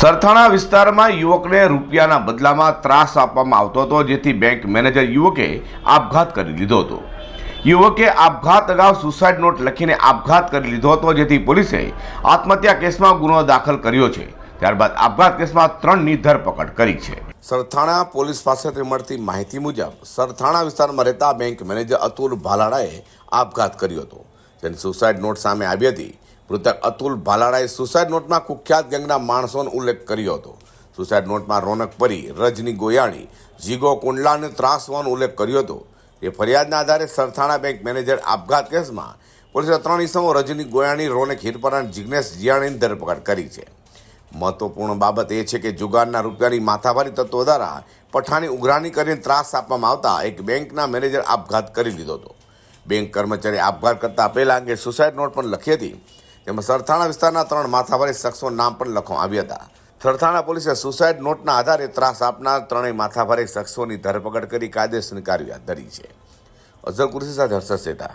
સરથાણા વિસ્તારમાં યુવકને રૂપિયાના બદલામાં ત્રાસ આપવામાં આવતો હતો, જેથી બેંક મેનેજર યુવકે આપઘાત કરી લીધો હતો. યુવકે આપઘાત અગાઉ સુસાઇડ નોટ લખીને આપઘાત કરી લીધો હતો, જેથી પોલીસે આત્મહત્યા કેસમાં ગુનો દાખલ કર્યો છે. ત્યારબાદ આપઘાત કેસમાં ત્રણની ધરપકડ કરી છે. સરથાણા પોલીસ પાસેથી મળતી માહિતી મુજબ સરથાણા વિસ્તારમાં રહેતા બેંક મેનેજર અતુલ ભાલાડાએ આપઘાત કર્યો હતો. જેની સુસાઇડ નોટ સામે આવી હતી. મૃતક અતુલ ભાલાડાએ સુસાઇડ નોટમાં કુખ્યાત ગેંગના માણસોનો ઉલ્લેખ કર્યો હતો. સુસાઇડ નોટમાં રોનક પરી, રજની ગોયાણી, જીગો કુંડલાને ત્રાસ હોવાનો ઉલ્લેખ કર્યો હતો. એ ફરિયાદના આધારે સરથાણા બેંક મેનેજર આપઘાત કેસમાં પોલીસે ત્રણ ઇસમો, રજની ગોયાણી, રોનક હિરપરા અને જિગ્નેશ જીયાણીની ધરપકડ કરી છે. મહત્વપૂર્ણ બાબત એ છે કે જુગારના રૂપિયાની માથાભારી તત્વો દ્વારા પઠાણી ઉઘરાણી કરીને ત્રાસ આપવામાં આવતા એક બેંકના મેનેજર આપઘાત કરી લીધો હતો. બેંક કર્મચારી આપઘાત કરતા પહેલા અંગે સુસાઇડ નોટ પણ લખી હતી. તેમાં સરથાણા વિસ્તારના ત્રણ માથાભારી શખ્સો નામ પણ લખવામાં આવ્યા હતા. સરથાણા પોલીસે સુસાઇડ નોટના આધારે ત્રાસ આપનાર ત્રણેય માથાભારી શખ્સોની ધરપકડ કરી કાયદેસરની કાર્યવાહી ધરી છે. અઝર કુર્સી સાથે હર્ષદ શેઠા